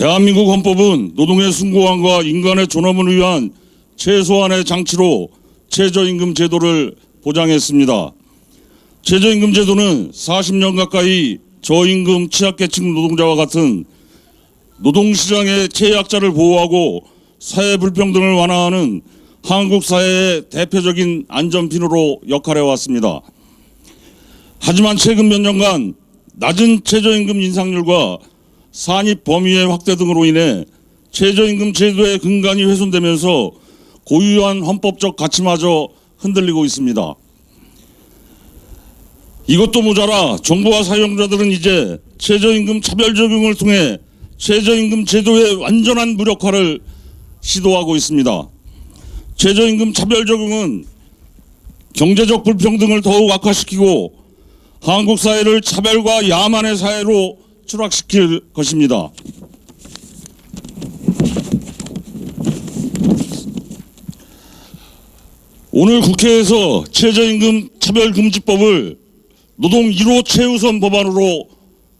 대한민국 헌법은 노동의 숭고함과 인간의 존엄을 위한 최소한의 장치로 최저임금 제도를 보장했습니다. 최저임금 제도는 40년 가까이 저임금 취약계층 노동자와 같은 노동시장의 최약자를 보호하고 사회 불평등을 완화하는 한국 사회의 대표적인 안전핀으로 역할해 왔습니다. 하지만 최근 몇 년간 낮은 최저임금 인상률과 산입 범위의 확대 등으로 인해 최저임금 제도의 근간이 훼손되면서 고유한 헌법적 가치마저 흔들리고 있습니다. 이것도 모자라 정부와 사용자들은 이제 최저임금 차별 적용을 통해 최저임금 제도의 완전한 무력화를 시도하고 있습니다. 최저임금 차별 적용은 경제적 불평등을 더욱 악화시키고 한국 사회를 차별과 야만의 사회로 추락시킬 것입니다. 오늘 국회에서 최저임금 차별금지법을 노동 1호 최우선 법안으로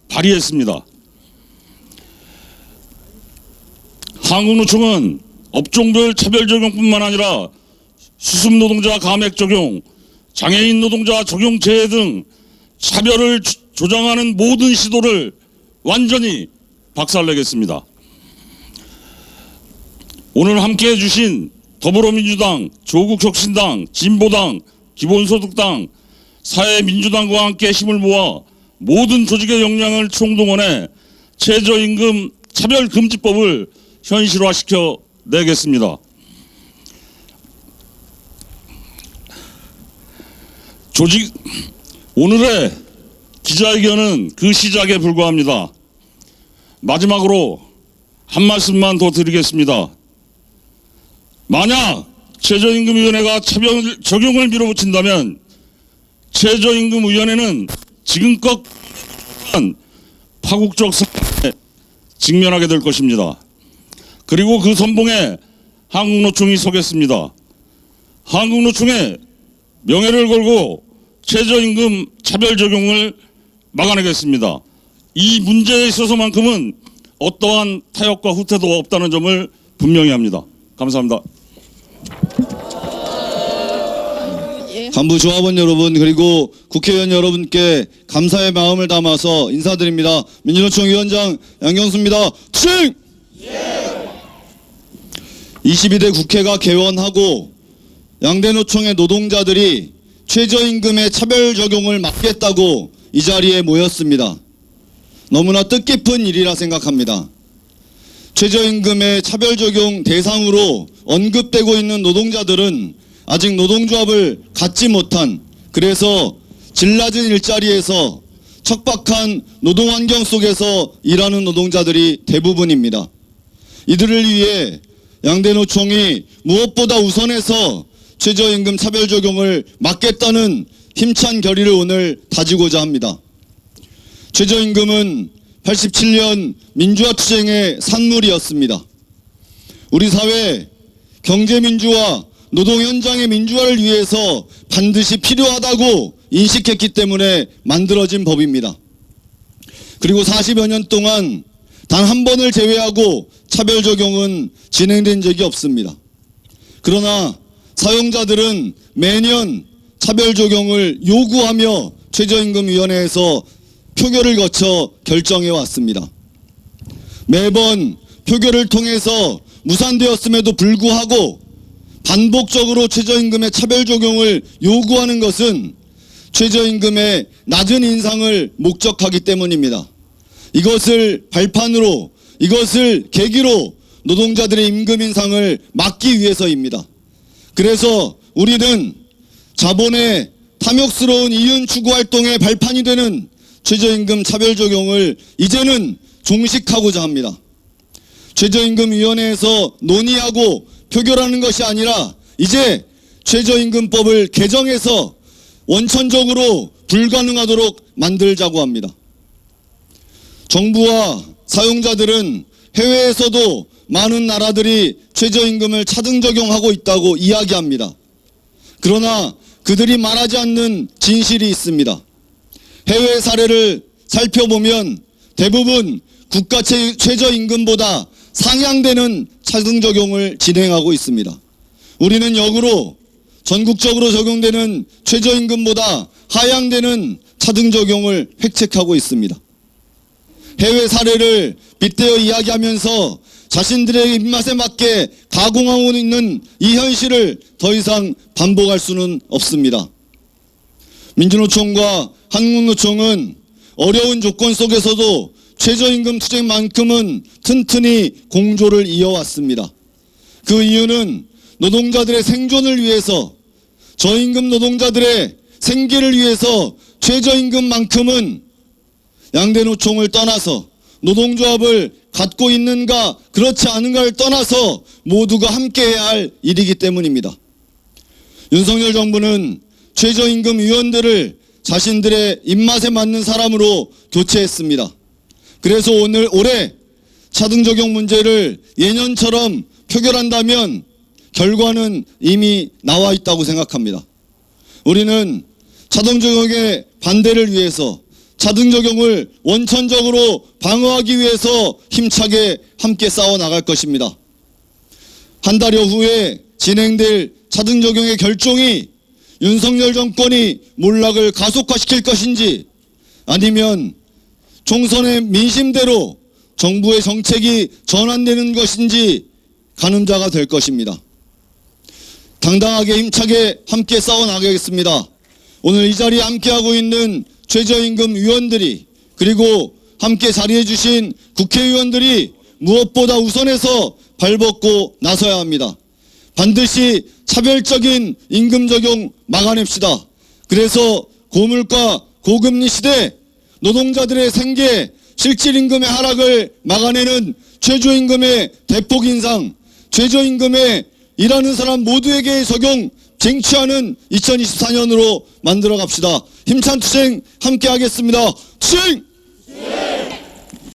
발의했습니다. 한국노총은 업종별 차별 적용뿐만 아니라 수습 노동자 감액 적용, 장애인 노동자 적용 제해 등 차별을 조- 조장하는 모든 시도를 완전히 박살내겠습니다. 오늘 함께 해 주신 더불어민주당, 조국혁신당, 진보당, 기본소득당, 사회민주당과 함께 힘을 모아 모든 조직의 역량을 총동원해 최저임금 차별금지법을 현실화시켜 내겠습니다. 조직 오늘의 기자회견은 그 시작에 불과합니다. 마지막으로 한 말씀만 더 드리겠습니다. 만약 최저임금위원회가 적용을 밀어붙인다면 최저임금위원회는 지금껏 한 파국적 상황에 직면하게 될 것입니다. 그리고 그 선봉에 한국노총이 서겠습니다. 한국노총의 명예를 걸고 최저임금 차별 적용을 막아내겠습니다. 이 문제에 있어서만큼은 어떠한 타협과 후퇴도 없다는 점을 분명히 합니다. 감사합니다. 간부 조합원 여러분 그리고 국회의원 여러분께 감사의 마음을 담아서 인사드립니다. 민주노총 위원장 양경수입니다. 추 22대 국회가 개원하고 양대 노총의 노동자들이 최저임금의 차별 적용을 막겠다고 이 자리에 모였습니다. 너무나 뜻깊은 일이라 생각합니다. 최저임금의 차별 적용 대상으로 언급되고 있는 노동자들은 아직 노동조합을 갖지 못한 그래서 질 낮은 일자리에서 척박한 노동 환경 속에서 일하는 노동자들이 대부분입니다. 이들을 위해 양대노총이 무엇보다 우선해서 최저임금 차별 적용을 막겠다는 힘찬 결의를 오늘 다지고자 합니다. 최저임금은 87년 민주화 투쟁의 산물이었습니다. 우리 사회 경제민주화, 노동 현장의 민주화를 위해서 반드시 필요하다고 인식했기 때문에 만들어진 법입니다. 그리고 40여 년 동안 단 한 번을 제외하고 차별 적용은 진행된 적이 없습니다. 그러나 사용자들은 매년 차별 적용을 요구하며 최저임금위원회에서 표결을 거쳐 결정해 왔습니다. 매번 표결을 통해서 무산되었음에도 불구하고 반복적으로 최저임금의 차별 적용을 요구하는 것은 최저임금의 낮은 인상을 목적하기 때문입니다. 이것을 발판으로 이것을 계기로 노동자들의 임금 인상을 막기 위해서입니다. 그래서 우리는 자본의 탐욕스러운 이윤 추구 활동의 발판이 되는 최저임금 차별 적용을 이제는 종식하고자 합니다. 최저임금위원회에서 논의하고 표결하는 것이 아니라 이제 최저임금법을 개정해서 원천적으로 불가능하도록 만들자고 합니다. 정부와 사용자들은 해외에서도 많은 나라들이 최저임금을 차등 적용하고 있다고 이야기합니다. 그러나 그들이 말하지 않는 진실이 있습니다. 해외 사례를 살펴보면 대부분 국가 최- 최저임금보다 상향되는 차등 적용을 진행하고 있습니다. 우리는 역으로 전국적으로 적용되는 최저임금보다 하향되는 차등 적용을 획책하고 있습니다. 해외 사례를 빗대어 이야기하면서 자신들의 입맛에 맞게 가공하고 있는 이 현실을 더 이상 반복할 수는 없습니다. 민주노총과 한국노총은 어려운 조건 속에서도 최저임금 투쟁만큼은 튼튼히 공조를 이어왔습니다. 그 이유는 노동자들의 생존을 위해서 저임금 노동자들의 생계를 위해서 최저임금만큼은 양대 노총을 떠나서 노동조합을 갖고 있는가 그렇지 않은가를 떠나서 모두가 함께해야 할 일이기 때문입니다. 윤석열 정부는 최저임금 위원들을 자신들의 입맛에 맞는 사람으로 교체했습니다. 그래서 오늘 올해 차등 적용 문제를 예년처럼 표결한다면 결과는 이미 나와 있다고 생각합니다. 우리는 차등 적용의 반대를 위해서 차등 적용을 원천적으로 방어하기 위해서 힘차게 함께 싸워 나갈 것입니다. 한 달여 후에 진행될 차등 적용의 결정이 윤석열 정권이 몰락을 가속화시킬 것인지 아니면 총선의 민심대로 정부의 정책이 전환되는 것인지 가늠자가 될 것입니다. 당당하게 힘차게 함께 싸워 나가겠습니다. 오늘 이 자리에 함께하고 있는 최저임금 위원들이 그리고 함께 자리해 주신 국회의원들이 무엇보다 우선해서 발벗고 나서야 합니다. 반드시 차별적인 임금 적용 막아냅시다. 그래서 고물가 고금리 시대 노동자들의 생계 실질 임금의 하락을 막아내는 최저임금의 대폭 인상, 최저임금의 일하는 사람 모두에게 적용 쟁취하는 2024년으로 만들어 갑시다. 힘찬 투쟁 함께 하겠습니다. 투쟁!